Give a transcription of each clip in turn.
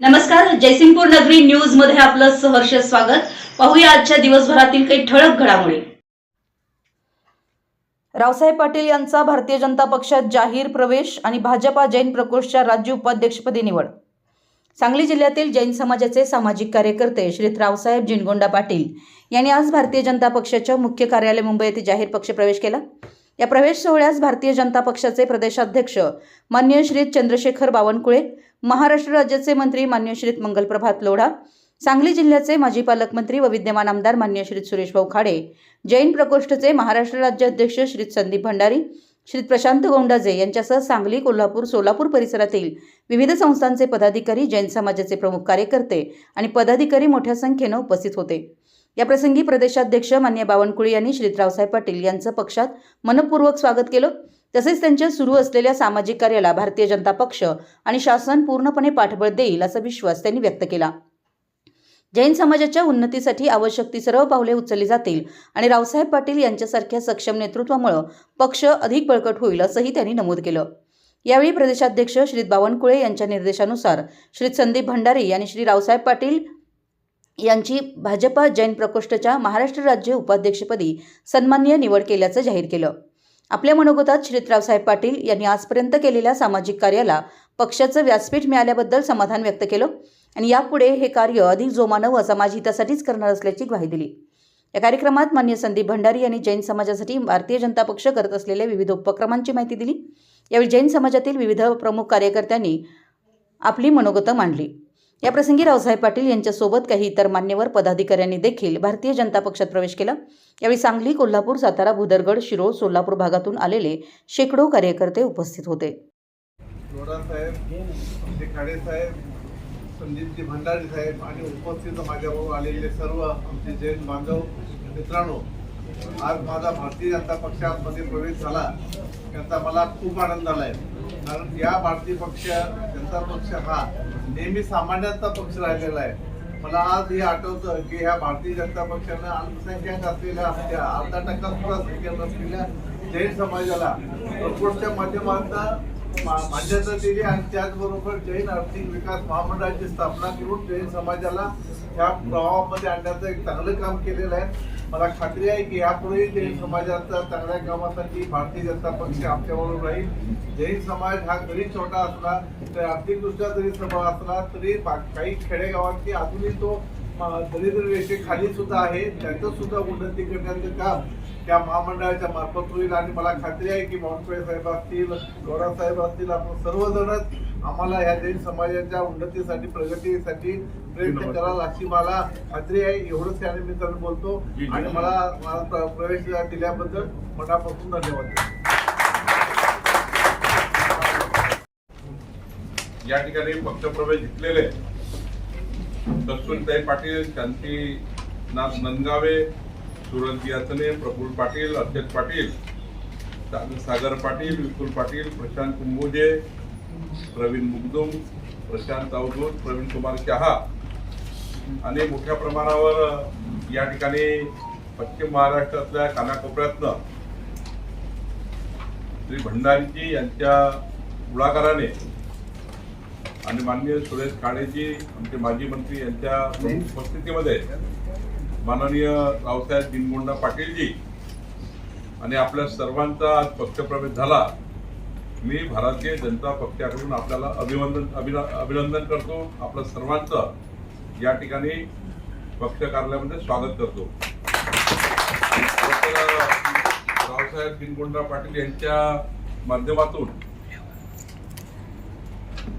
नमस्कार जयसिंगपूर नगरी न्यूजमध्ये आपलं सहर्ष स्वागत. पाहूया आजच्या दिवसभरातील काही ठळक घडामोडी. रावसाहेब पाटील यांचा भारतीय जनता पक्षात जाहीर प्रवेश आणि भाजपा जैन प्रकोष्ठच्या राज्य उपाध्यक्षपदी निवड. सांगली जिल्ह्यातील जैन समाजाचे सामाजिक कार्यकर्ते श्री रावसाहेब जिनगोंडा पाटील यांनी आज भारतीय जनता पक्षाच्या मुख्य कार्यालय मुंबई येथे जाहीर पक्ष प्रवेश केला. या प्रवेश सोहळ्यास भारतीय जनता पक्षाचे प्रदेशाध्यक्ष मान्य श्री चंद्रशेखर बावनकुळे महाराष्ट्र राज्याचे मंत्री मान्य श्रीत मंगलप्रभात लोढा सांगली जिल्ह्याचे माजी पालकमंत्री व विद्यमान आमदार मान्य श्रीत सुरेशभाऊ खाडे जैन प्रकोष्ठचे महाराष्ट्र राज्याध्यक्ष श्रीत संदीप भंडारी श्री प्रशांत गोंडाजे यांच्यासह सांगली कोल्हापूर सोलापूर परिसरातील विविध संस्थांचे पदाधिकारी जैन समाजाचे प्रमुख कार्यकर्ते आणि पदाधिकारी मोठ्या संख्येनं उपस्थित होते. याप्रसंगी प्रदेशाध्यक्ष मान्य बावनकुळे यांनी श्रीतरावसाहेब पाटील यांचं पक्षात मनपूर्वक स्वागत केलं. तसेच त्यांच्या सुरू असलेल्या सामाजिक कार्याला भारतीय जनता पक्ष आणि शासन पूर्णपणे पाठबळ देईल असा विश्वास त्यांनी व्यक्त केला. जैन समाजाच्या उन्नतीसाठी आवश्यक ती सर्व पावले उचलली जातील आणि रावसाहेब पाटील यांच्यासारख्या सक्षम नेतृत्वामुळे पक्ष अधिक बळकट होईल असंही त्यांनी नमूद केलं. यावेळी प्रदेशाध्यक्ष श्री बावनकुळे यांच्या निर्देशानुसार श्री संदीप भंडारी यांनी श्री रावसाहेब पाटील यांची भाजपा जैन प्रकोष्ठच्या महाराष्ट्र राज्य उपाध्यक्षपदी सन्माननीय निवड केल्याचं जाहीर केलं. आपल्या मनोगतात श्रीतरावसाहेब पाटील यांनी आजपर्यंत केलेल्या सामाजिक कार्याला पक्षाचं व्यासपीठ मिळाल्याबद्दल समाधान व्यक्त केलं आणि यापुढे हे कार्य अधिक जोमानं व समाजहितासाठीच करणार असल्याची ग्वाही दिली. या कार्यक्रमात मान्य संदीप भंडारी यांनी जैन समाजासाठी भारतीय जनता पक्ष करत असलेल्या विविध उपक्रमांची माहिती दिली. यावेळी जैन समाजातील विविध प्रमुख कार्यकर्त्यांनी आपली मनोगतं मांडली. याप्रसंगी रावसाहेब पाटील यांच्यासोबत काही इतर मान्यवर पदाधिकाऱ्यांनी देखील भारतीय जनता पक्षात प्रवेश केला. यावेळी सांगली कोल्हापूर सातारा भुदरगड शिरोळ सोलापूर भागातून आलेले शेकडो कार्यकर्ते उपस्थित होते. संदीपजी भंडारी साहेब आणि उपस्थित माझ्याबरोबर आलेले सर्व आमचे जैन बांधव मित्रांनो आज माझा भारतीय जनता पक्षामध्ये प्रवेश झाला त्याचा मला खूप आनंद झाला आहे कारण या भारतीय पक्ष जनता पक्ष हा नेहमी सामान्यांचा पक्ष राहिलेला आहे. मला आज हे आठवतं की ह्या भारतीय जनता पक्षानं अल्पसंख्याक असलेल्या आमच्या अर्धा टक्का सुद्धा संख्येत असलेल्या जैन समाजाला प्रपोर्टच्या माध्यमातून मान्यता दिली आणि त्याचबरोबर जैन आर्थिक विकास महामंडळाची स्थापना करून जैन समाजाला ह्या प्रवाहामध्ये आणण्याचं एक चांगलं काम केलेलं आहे. मला खात्री आहे की यापुढेही जैन समाजाच्या चांगल्या कामासाठी भारतीय जनता पक्ष आमच्याबरोबर राहील. जैन समाज हा जरी छोटा असला तरी आर्थिकदृष्ट्या जरी सबळ असला तरी बा- काही खेडेगावांची अजूनही तो दरिद्र रेषेखाली सुद्धा आहे. त्याचं सुद्धा उन्नती करण्याचं काम त्या महामंडळाच्या मार्फत होईल. आणि मला खात्री आहे की बावनकुळे साहेब असतील गौरव साहेब असतील आपण सर्वजणच आम्हाला या जैन समाजाच्या उन्नतीसाठी प्रगतीसाठी प्रयत्न कराल अशी मला खात्री आहे. एवढंच या निमित्तानं बोलतो. आणि मला मला प्र- प्रवेश दिल्याबद्दल मनापासून धन्यवाद. या ठिकाणी पक्षप्रवेश घेतलेले कस्तुरताई पाटील शांतीनाथ नंदगावे सुरज याचने प्रफुल्ल पाटील अक्षत पाटील सागर पाटील विपुल पाटील प्रशांत कुंभोजे प्रवीण मुगदुम प्रशांत अवधूत प्रवीण कुमार शहा. आणि मोठ्या प्रमाणावर या ठिकाणी पश्चिम महाराष्ट्रातल्या कानाकोपऱ्यातनं श्री भंडारीजी यांच्या पुढाकाराने आणि माननीय सुरेश खाडेजी आमचे माजी मंत्री यांच्या उपस्थितीमध्ये माननीय रावसाहेब दिनगोंडा पाटीलजी आणि आपल्या सर्वांचा आज पक्षप्रवेश झाला मी भारतीय जनता पक्षाकडून आपल्याला अभिवंदन अभिन- अभिनंदन करतो. आपलं सर्वांचं या ठिकाणी पक्ष कार्यालयामध्ये स्वागत करतो. रावसाहेब दिनगोंडा पाटील यांच्या माध्यमातून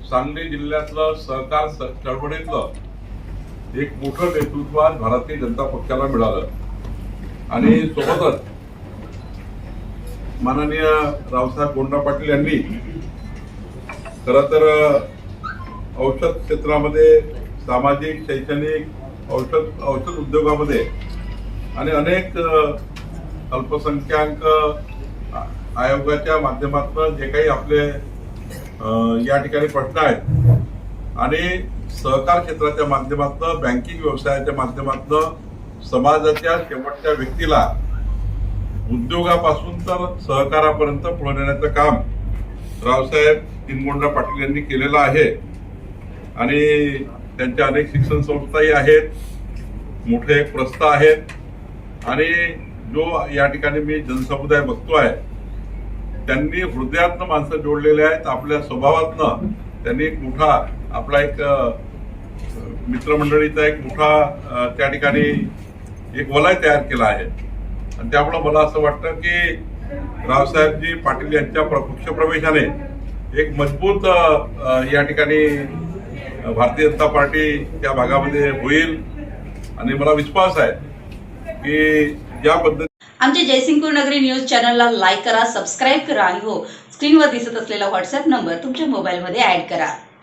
सांगली जिल्ह्यातलं सहकार चळवळीतलं एक मोठं नेतृत्व आज भारतीय जनता पक्षाला मिळालं. आणि सोबतच माननीय रावसाहेब गोंडा पाटील यांनी खर तर औषध क्षेत्रामध्ये सामाजिक शैक्षणिक औषध औषध उद्योगामध्ये आणि अनेक अल्पसंख्याक आयोगाच्या माध्यमातून जे काही आपले या ठिकाणी प्रश्न आहेत. आणि सहकार क्षेत्राच्या माध्यमातून बँकिंग व्यवसायाच्या माध्यमातून समाजाच्या शेवटच्या व्यक्तीला उद्योगापासून तर सहकारापर्यंत पुढे नेण्याचं काम रावसाहेब तिनगोंडा पाटील यांनी केलेलं आहे. आणि त्यांच्या अनेक शिक्षण संस्थाही आहेत. मोठे एक प्रस्थ आहेत. आणि जो या ठिकाणी मी जनसमुदाय बघतो आहे त्यांनी हृदयातनं माणसं जोडलेले आहेत. आपल्या स्वभावातनं त्यांनी एक मोठा आपला एक मित्रमंडळीचा एक मोठा त्या ठिकाणी एक वलय तयार केला आहे. आणि त्यामुळं मला असं वाटतं की रावसाहेबजी पाटील यांच्या प्र- पक्षप्रवेशाने एक मजबूत या ठिकाणी भारतीय जनता पार्टी त्या भागामध्ये होईल. आणि मला विश्वास आहे की ज्या पद्धती आमच्या जयसिंगपूर नगरी न्यूज चॅनलला लाईक करा सबस्क्राईब करा आणि हो स्क्रीनवर दिसत असलेला व्हॉट्सअप नंबर तुमच्या मोबाईलमध्ये ऍड करा.